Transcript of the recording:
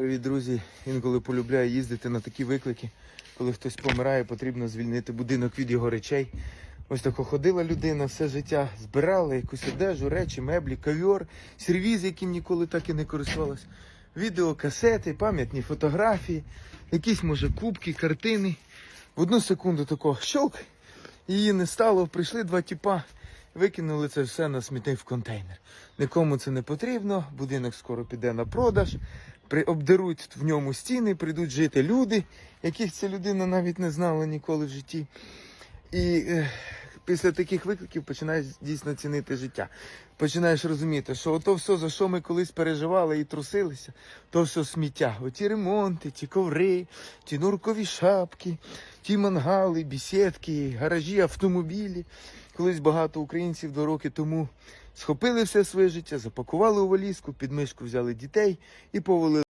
Привіт, друзі. Інколи полюбляю їздити на такі виклики. Коли хтось помирає, потрібно звільнити будинок від його речей. Ось тако ходила людина все життя, збирала якусь одежу, речі, меблі, ковьор, сервіз, яким ніколи так і не користувалась. Відеокасети, пам'ятні фотографії, якісь, може, кубки, картини. В одну секунду тако щелк, її не стало, прийшли два тіпа, викинули це все на смітник в контейнер. Нікому це не потрібно, будинок скоро піде на продаж, обдеруть в ньому стіни, прийдуть жити люди, яких ця людина навіть не знала ніколи в житті. І е, після таких викликів починаєш дійсно цінити життя. Починаєш розуміти, що ото все, за що ми колись переживали і трусилися, то все сміття. Оті ремонти, ті коври, ті нуркові шапки, ті мангали, бісідки, гаражі, автомобілі. Колись багато українців два роки тому схопили все своє життя, запакували у валізку, під мишку взяли дітей і повели